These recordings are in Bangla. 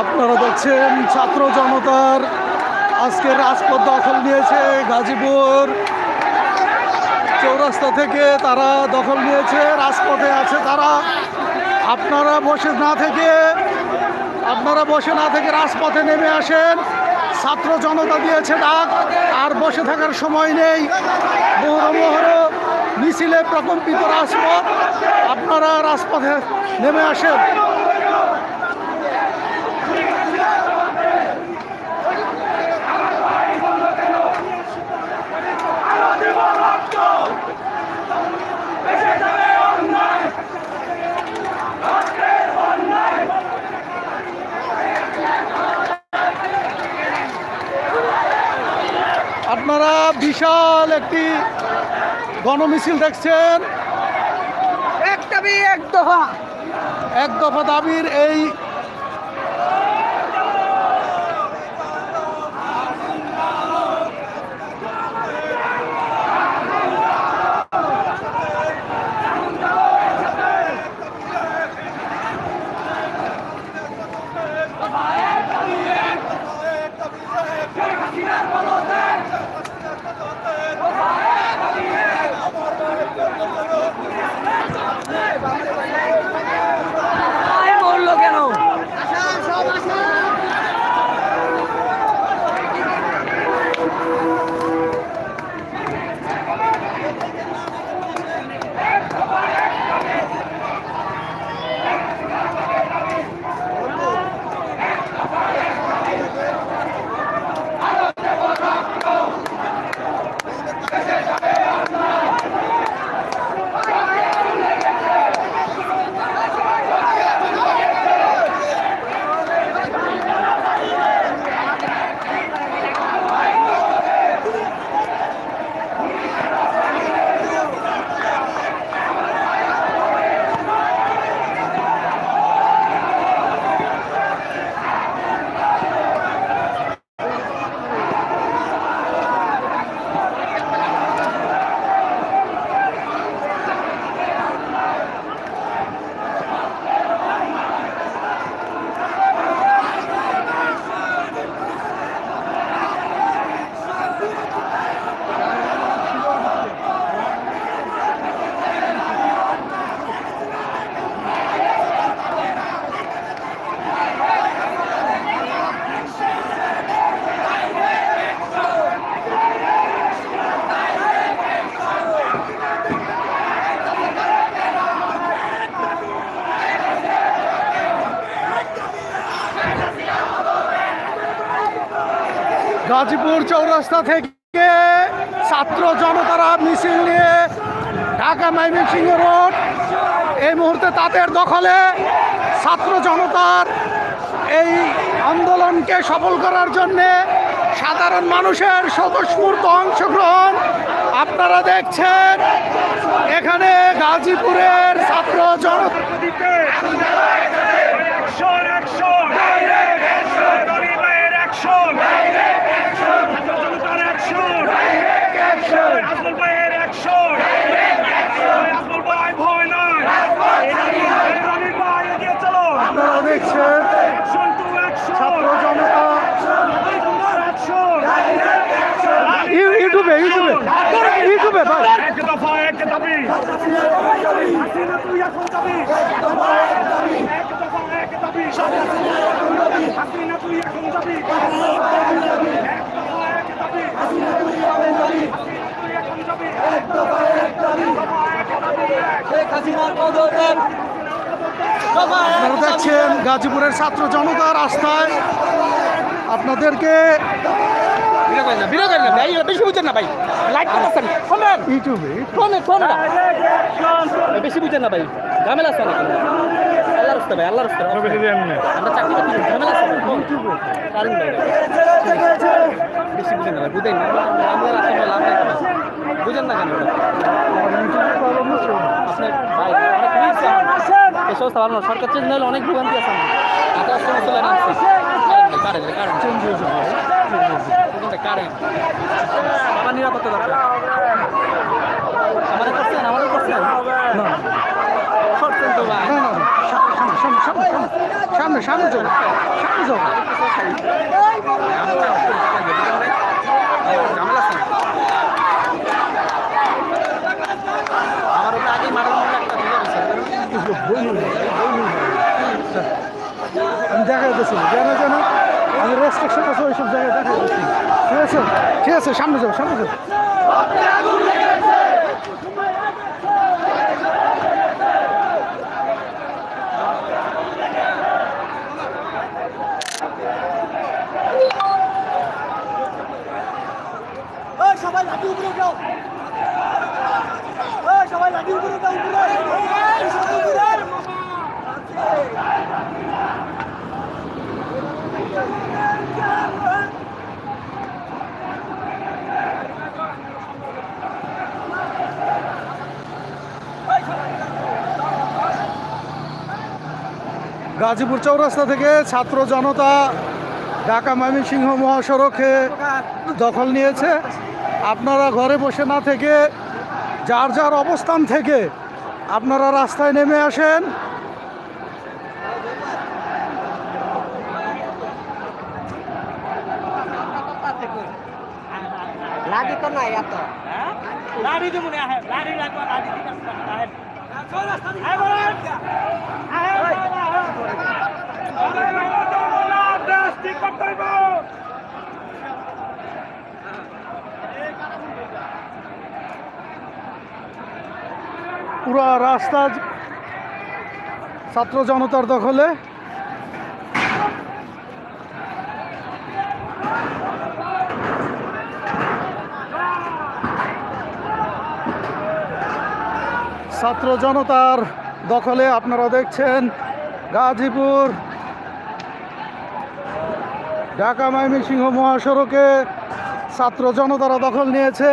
আপনারা দেখছেন ছাত্র জনতার আজকে রাজপথ দখল নিয়েছে গাজীপুর। চৌরাস্তা থেকে তারা দখল নিয়েছে, রাজপথে আছে তারা। আপনারা বসে না থেকে, আপনারা বসে না থেকে রাজপথে নেমে আসেন। ছাত্র জনতা দিয়েছে ডাক, আর বসে থাকার সময় নেই। মোহর মিছিলে প্রকম্পিত রাজপথ। আপনারা রাজপথে নেমে আসেন আপনারা বিশাল একটি গণমিছিল দেখছেন। এক দাবি এক দফা। এক দফা দাবির এই গাজীপুর চৌরাস্তা থেকে ছাত্র জনতারা মিছিল নিয়ে ঢাকা ময়মনসিংহ রোড। এই মুহূর্তে তাদের দখলে ছাত্র জনতার এই আন্দোলনকে সফল করার জন্যে সাধারণ মানুষের স্বতঃস্ফূর্ত অংশগ্রহণ আপনারা দেখছেন। এখানে গাজীপুরের ছাত্র জনতা অ্যাকশন অ্যাকশন গরিবের অ্যাকশন জনতার অ্যাকশন রাজমল ভাইয়ের অ্যাকশন রাজমল ভাই ভয় নয় রনির ভাই এগিয়ে চলো আপনারা দেখছেন অ্যাকশন টু অ্যাকশন ছাত্র জনতা অ্যাকশন ইউ- ইউটিউবে ইউটিউবে ইউটিউবে ভাই এক দফা এক দাবি হাসিনা তুই এখন যাবি এক দফা এক দাবি হাসিনা তুই এখন যাবি এক দফা এক দাবি হাসিনা তুই এখন যাবি তুই এখন যাবি এক দফা এক দাবি দফা এক দাবি। আপনারা দেখছেন গাজীপুরের ছাত্র জনতার রাস্তায়। আপনাদেরকে বিরোধ না ভাই বেশি বুঝেন না ভাই। লাইট করতেছেন শোনেন ইউটিউবে শোনেন শোনেন বেশি বুঝেন না ভাই। ঝামেলা আছে অনেক। আল্লাহ রাস্তা ভাই আল্লাহ রাস্তা। আমরা চাকরি করতে ঝামেলা আছে কারণ ভাই। বেশি বুঝেন না ভাই বুঝেন না। আমাদের আসলে লাভ নাই বুঝেন না কেন? আপনার ভাই এই সমস্ত ভালো না সরকার চেঞ্জ হলে অনেক ভোগান্তি আছে আমার আঠাশ সময় চলে আসছে কারেন্ট কারেন্ট চেঞ্জ হয়েছে কারেন্ট। বাবা নিরাপত্তা দরকার। আমাদের করছেন আমাদের করছেন করছেন তো ভাই। না সামনে সামনে চলো। সামনে চলো। আমার মারার একটা আমি দেখা যাচ্ছি কেন জানো আমি রেস্ট্রিকশন আছে ওইসব জায়গায় দেখা ঠিক আছে? ঠিক আছে, সামনে যাও সামনে যাও। সবাই লাঠি উপরে এই, সবাই লাঠি উপরে যাও উপরে। গাজীপুর চৌরাস্তা থেকে ছাত্র জনতা ঢাকা ময়মনসিংহ মহাসড়কে দখল নিয়েছে। আপনারা ঘরে বসে না থেকে যার যার অবস্থান থেকে আপনারা রাস্তায় নেমে আসেন। লাঠি তো নাই এত। লাড়ি দেবো না লাড়ি লাগবে লাড়ি দিতে পুরো রাস্তা ছাত্র জনতার দখলে। ছাত্র জনতার দখলে আপনারা দেখছেন গাজীপুর ঢাকা ময়মনসিংহ মহাসড়কে ছাত্র জনতারা দখল নিয়েছে।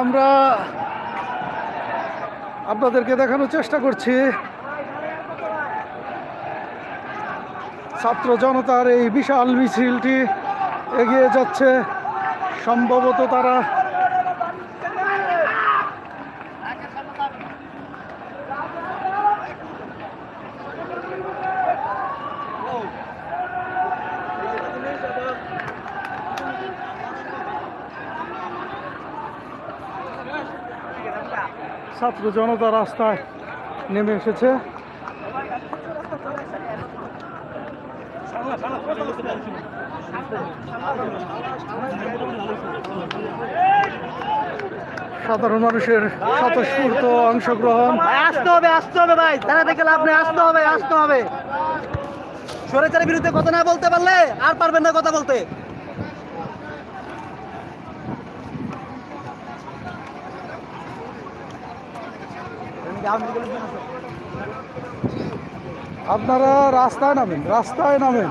আমরা আপনাদেরকে দেখানোর চেষ্টা করছি। ছাত্র জনতার এই বিশাল মিছিলটি এগিয়ে যাচ্ছে। সম্ভবত তারা ছাত্র জনতা রাস্তায় নেমে এসেছে। সাধারণ মানুষের স্বতঃস্ফূর্ত অংশগ্রহণ। আসতে হবে আসতে হবে ভাই। তারা দেখে লাভ নেই আসতে হবে আসতে হবে। সরেচারের বিরুদ্ধে কথা না বলতে পারলে আর পারবেন না কথা বলতে। আপনারা রাস্তায় নামেন রাস্তায় নামেন।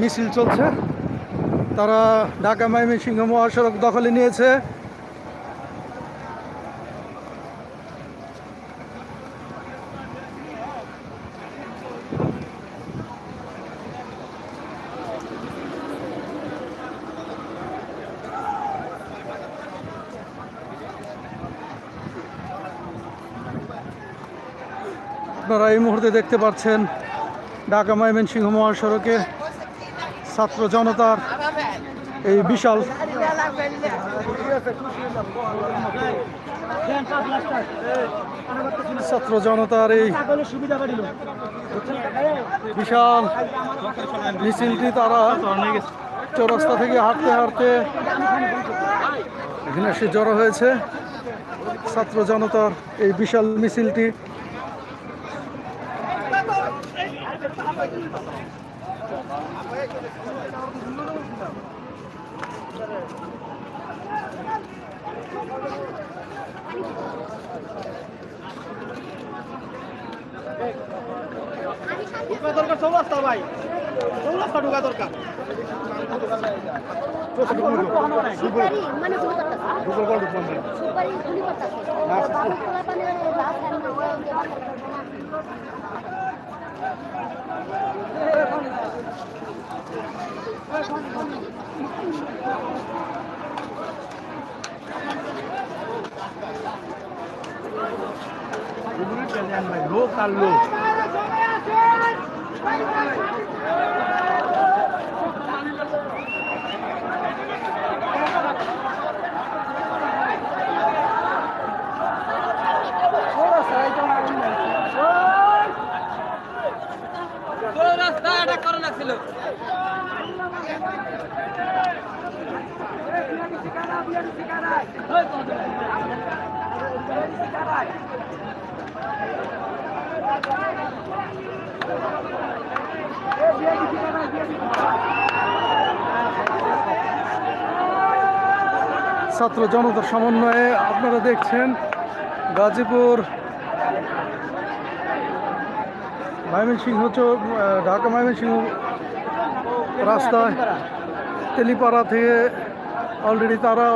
মিছিল চলছে। তারা ঢাকা ময়মনসিংহ মহাসড়ক দখলে নিয়েছে। আপনারা এই মুহূর্তে দেখতে পাচ্ছেন ঢাকা ময়মনসিংহ মহাসড়কে ছাত্র জনতার এই বিশাল ছাত্র জনতার এই বিশাল মিছিলটি তারা চৌরাস্তা থেকে হাঁটতে হাঁটতে এখানে এসে জড়ো হয়েছে। ছাত্র জনতার এই বিশাল মিছিলটি দরকার চৌরাস্তা ভাই। চৌরাস্তা ঢুকা দরকার। সুপারি লোক আর লোক চৌরাস্তা এটা করা লাগছিল। ছাত্র জনতার সমন্বয়ে আপনারা দেখছেন গাজীপুর ময়মনসিংহ ঢাকা ময়মনসিংহ রাস্তায় তেলিপাড়া থেকে অলরেডি তারা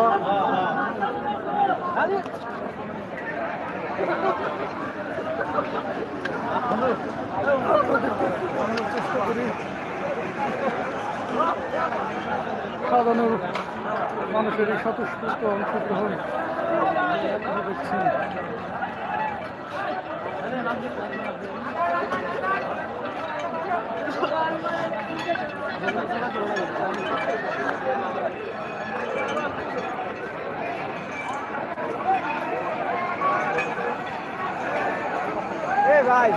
চেষ্টা করি সাধারণ মানুষের এই স্বতঃস্ফূর্ত অংশগ্রহণ আপনারা দেখছেন ভাই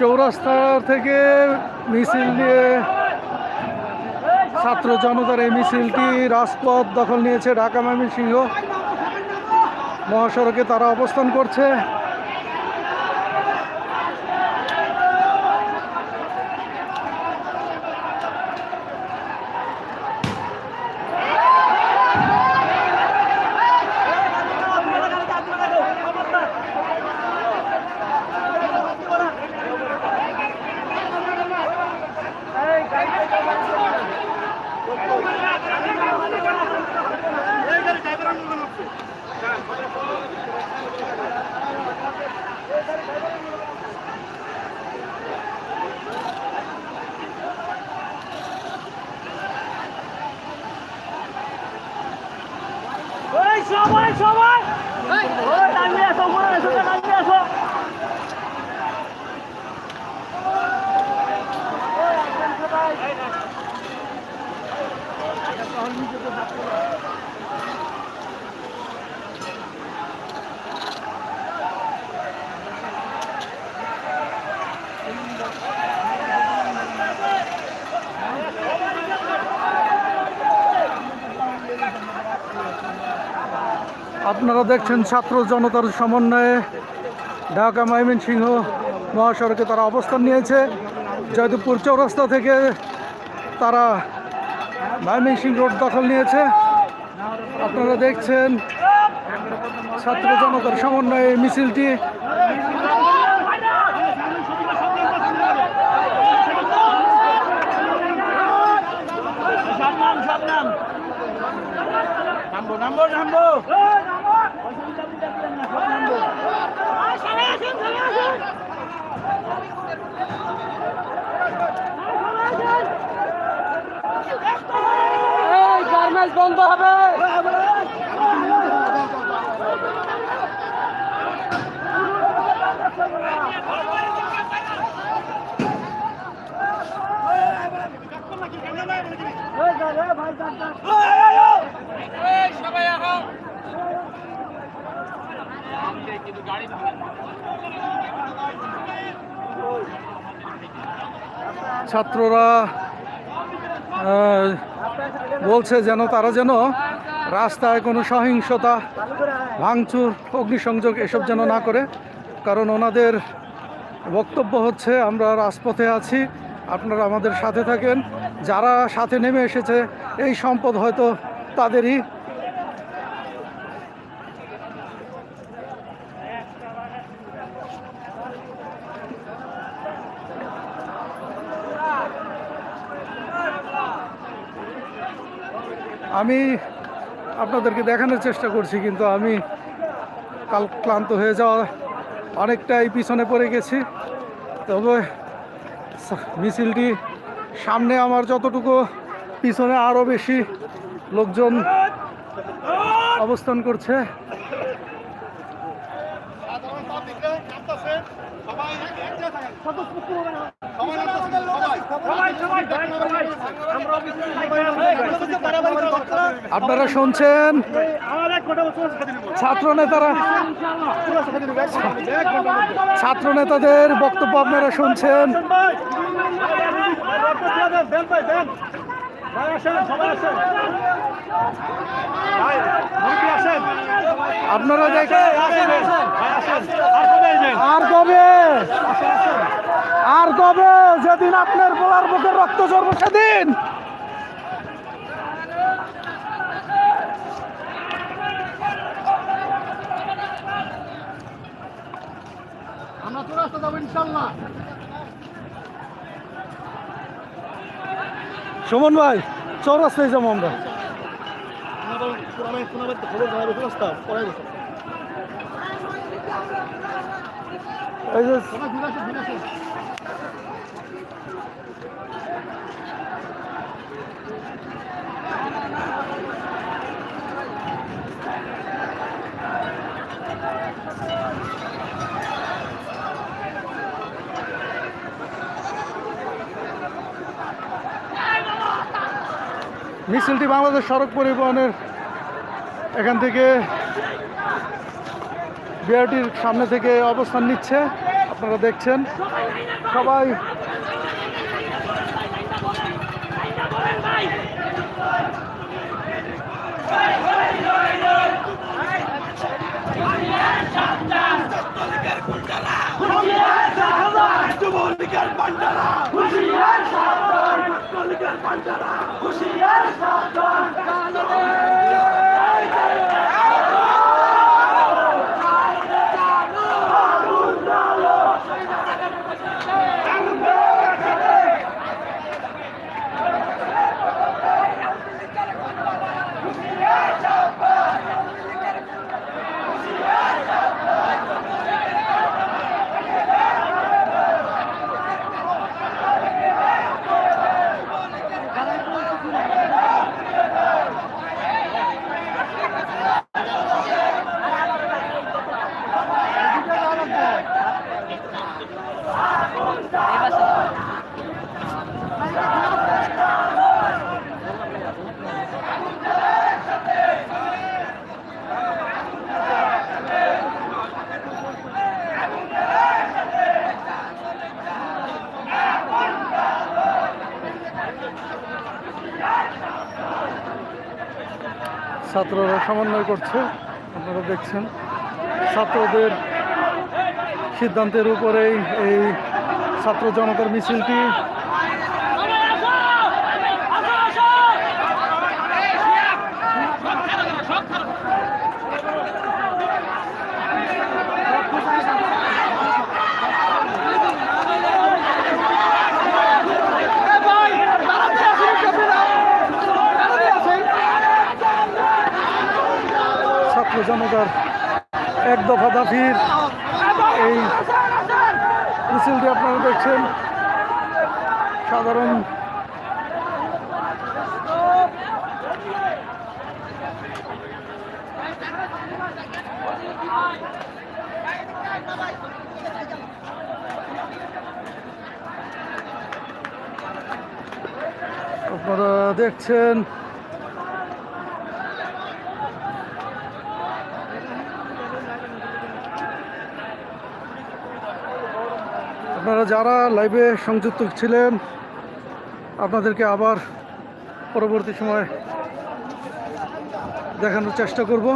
চৌরাস্তা থেকে মিছিল নিয়ে ছাত্র জনতার এই মিছিলটি রাজপথ দখল নিয়েছে ঢাকা ময়মনসিংহ মহাসড়কে তারা অবস্থান করছে সবাই সবাই ওই নামিয়ে আসো উপরে এসো নামিয়ে আসো আপনারা দেখছেন ছাত্র জনতার সমন্বয়ে ঢাকা ময়মনসিংহ মহাসড়কে তারা অবস্থান নিয়েছে। জয়দেবপুর চৌরাস্তা থেকে তারা ময়মনসিংহ রোড দখল নিয়েছে। আপনারা দেখছেন ছাত্র জনতার সমন্বয়ে মিছিলটি। গার্মেন্টস বন্ধ হবে। ছাত্ররা আহ, বলছে যেন তারা যেন রাস্তায় কোনো সহিংসতা, ভাঙচুর, অগ্নিসংযোগ এসব যেন না করে। কারণ ওনাদের বক্তব্য হচ্ছে, আমরা রাজপথে আছি, আপনারা আমাদের সাথে থাকেন। যারা সাথে নেমে এসেছে, এই সম্পদ হয়তো তাদেরই আমি আপনাদেরকে দেখানোর চেষ্টা করছি, কিন্তু আমি কাল ক্লান্ত হয়ে যাওয়া অনেকটাই পিছনে পড়ে গেছি। তবে মিছিলটি সামনে আমার যতটুকু পিছনে আরও বেশি লোকজন অবস্থান করছে। আপনারা শুনছেন? ছাত্র নেতারা ছাত্র নেতাদের বক্তব্য আপনারা শুনছেন? আপনারা দেখেন। আর কবে? আর কবে? যেদিন আপনার গোলার বুকের রক্ত ঝরবে সেদিন। আমরা তো রাস্তা যাব ইনশাল্লাহ। সুমন ভাই চৌরাস্তায় যাব আমরা। মিছিলটি বাংলাদেশ সড়ক পরিবহনের এখান থেকে বিআরটির সামনে থেকে অবস্থান নিচ্ছে। আপনারা দেখছেন সবাই ছাত্ররা সমন্বয় করছে আপনারা দেখছেন। ছাত্রদের সিদ্ধান্তের উপরেই এই ছাত্র জনতার মিছিলটি জনতার এক দফা দাবির এই মিছিলটি আপনারা দেখছেন। সাধারণ আপনারা দেখছেন আপনারা যারা লাইভে সংযুক্ত ছিলেন আপনাদেরকে আবার পরবর্তী সময় দেখানোর চেষ্টা করব।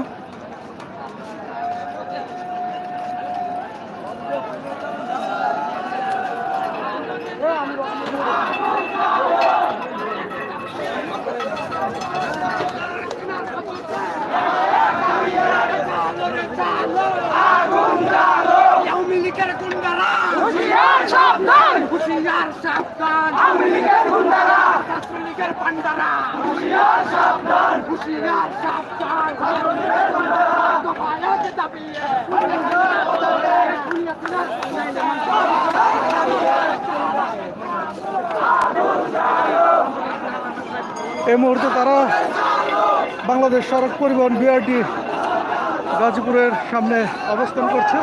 এই মুহূর্তে তারা বাংলাদেশ সড়ক পরিবহন বিআরটি গাজীপুরের সামনে অবস্থান করছে।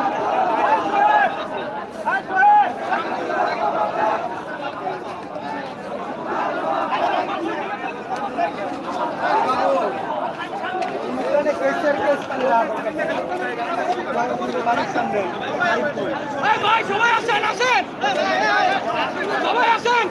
ভাই সবাই আসেন আসেন। সবাই আসেন।